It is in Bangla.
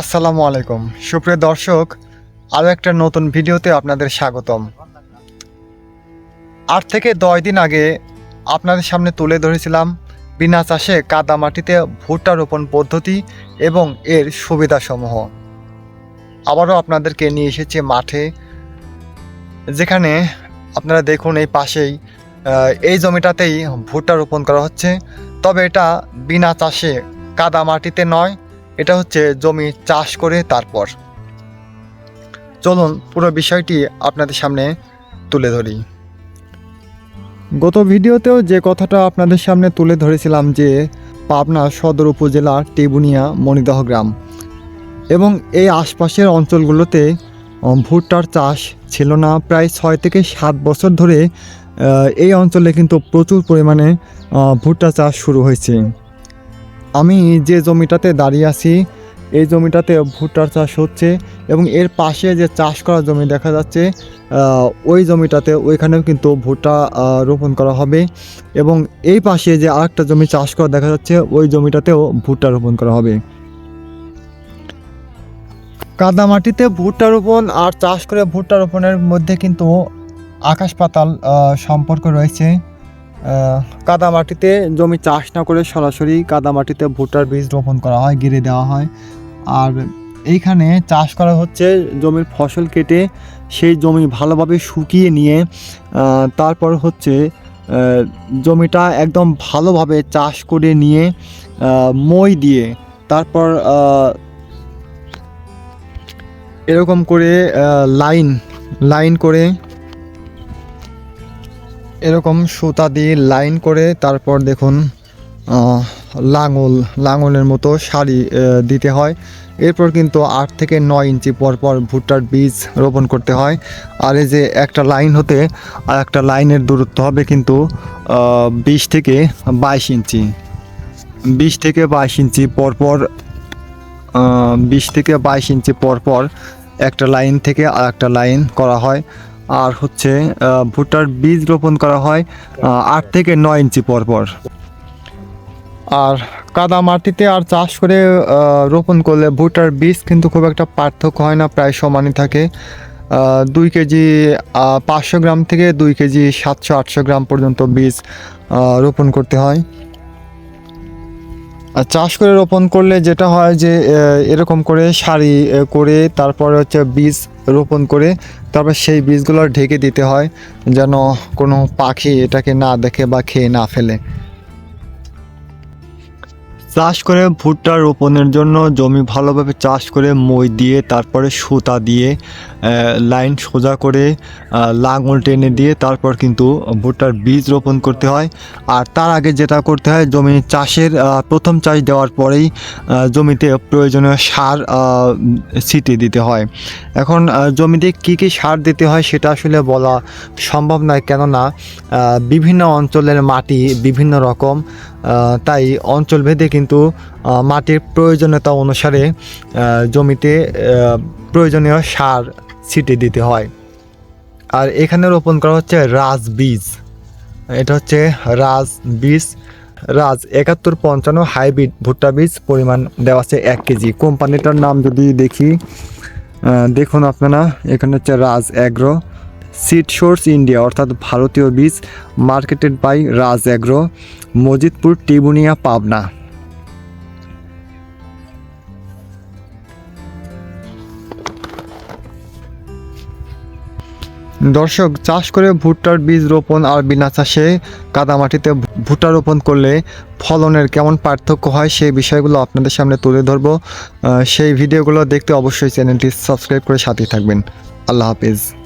আসসালামু আলাইকুম। সুপ্রিয় দর্শক, আরও একটা নতুন ভিডিওতে আপনাদের স্বাগতম। আট থেকে দশ দিন আগে আপনাদের সামনে তুলে ধরেছিলাম বিনা চাষে কাদা মাটিতে ভুট্টা রোপণ পদ্ধতি এবং এর সুবিধাসমূহ। আবারও আপনাদেরকে নিয়ে এসেছি মাঠে, যেখানে আপনারা দেখুন এই পাশেই এই জমিটাতেই ভুট্টা রোপণ করা হচ্ছে। তবে এটা বিনা চাষে কাদা মাটিতে নয় এটা হচ্ছে জমি চাষ করে তারপর। চলুন পুরো বিষয়টি আপনাদের সামনে তুলে ধরি। গত ভিডিওতেও যে কথাটা আপনাদের সামনে তুলে ধরেছিলাম যে পাবনা সদর উপজেলা টেবুনিয়া মণিদহ গ্রাম এবং এই আশপাশের অঞ্চলগুলোতে ভুট্টার চাষ ছিল না। প্রায় ছয় থেকে সাত বছর ধরে এই অঞ্চলে কিন্তু প্রচুর পরিমাণে ভুট্টা চাষ শুরু হয়েছে। আমি যে জমিটাতে দাঁড়িয়ে আছি, এই জমিটাতে ভুট্টার চাষ হচ্ছে এবং এর পাশে যে চাষ করা জমি দেখা যাচ্ছে ওই জমিটাতে ওইখানেও কিন্তু ভুট্টা রোপণ করা হবে এবং এই পাশে যে আরেকটা জমি চাষ করা দেখা যাচ্ছে, ওই জমিটাতেও ভুট্টা রোপণ করা হবে। কাদা মাটিতে ভুট্টা রোপণ আর চাষ করে ভুট্টা রোপণের মধ্যে কিন্তু আকাশ পাতাল সম্পর্ক রয়েছে। কাদা মাটিতে জমি চাষ না করে সরাসরি কাদা মাটিতে ভুট্টার বীজ রোপণ করা হয়, গিরে দেওয়া হয়। আর এইখানে চাষ করা হচ্ছে জমির ফসল কেটে সেই জমি ভালোভাবে শুকিয়ে নিয়ে তারপর হচ্ছে জমিটা একদম ভালোভাবে চাষ করে নিয়ে মই দিয়ে তারপর এরকম করে লাইন লাইন করে এরকম সুতা দিয়ে লাইন করে তারপর দেখুন লাঙল লাঙলের মতো আহ, দিতে হয়। এরপর কিন্তু আট থেকে নয় ইঞ্চি পর পর ভুট্টার বীজ রোপণ করতে হয়। আর এই যে একটা লাইন হতে আর একটা লাইনের দূরত্ব হবে কিন্তু বিশ থেকে বাইশ ইঞ্চি। বিশ থেকে বাইশ ইঞ্চি পরপর পর বিশ থেকে বাইশ ইঞ্চি পর পর একটা লাইন থেকে আর একটা লাইন করা হয়। আর হচ্ছে ভুট্টার বীজ রোপণ করা হয় আট থেকে নয় ইঞ্চি পর পর আর কাদা মাটিতে আর চাষ করে রোপণ করলে ভুট্টার বীজ কিন্তু খুব একটা পার্থক্য হয় না, প্রায় সমানই থাকে। দুই কেজি পাঁচশো গ্রাম থেকে দুই কেজি সাতশো আটশো গ্রাম পর্যন্ত বীজ রোপণ করতে হয়। আর চাষ করে রোপণ করলে যেটা হয় যে এরকম করে সারি করে তারপরে হচ্ছে বীজ রোপণ করে তারপর সেই বীজগুলো ঢেকে দিতে হয় যেন কোনো পাখি এটাকে না দেখে বা খেয়ে না ফেলে। চাষ করে ভুট্টা রোপণের জন্য জমি ভালোভাবে চাষ করে মই দিয়ে, তারপরে সুতা দিয়ে লাইন সোজা করে লাঙল টেনে দিয়ে, তারপর কিন্তু ভুট্টার বীজ রোপণ করতে হয়। আর তার আগে যেটা করতে হয়, জমি চাষের প্রথম চাষ দেওয়ার পরেই জমিতে প্রয়োজনীয় সার ছিটিয়ে দিতে হয়। এখন জমিতে কী কী সার দিতে হয় সেটা আসলে বলা সম্ভব নয়, কেননা বিভিন্ন অঞ্চলের মাটি বিভিন্ন রকম। তাই অঞ্চলভেদে কিন্তু মাটির প্রয়োজনীয়তা অনুসারে জমিতে প্রয়োজনীয় সার ছিটিয়ে দিতে হয়। আর এখানে রোপণ করা হচ্ছে রাজ বীজ। এটা হচ্ছে রাজ বীজ। রাজ একাত্তর পঞ্চান্ন হাইব্রিড ভুট্টা বীজ পরিমাণ দেওয়া আছে এক কেজি। কোম্পানিটার নাম যদি দেখি দেখুন আপনারা, এখানে হচ্ছে Raj agro. Seed source India অর্থাৎ ভারতীয় বীজ marketed by Raj agro Majidpur, Tibunia, Pabna. দর্শক, চাষ করে ভুট্টার বীজ রোপণ আর বিনা চাষে কাদামাটিতে ভুট্টা রোপণ করলে ফলনের কেমন পার্থক্য হয় সেই বিষয়গুলো আপনাদের সামনে তুলে ধরবো। সেই ভিডিওগুলো দেখতে অবশ্যই চ্যানেলটি সাবস্ক্রাইব করে সাথে থাকবেন। আল্লাহ হাফিজ।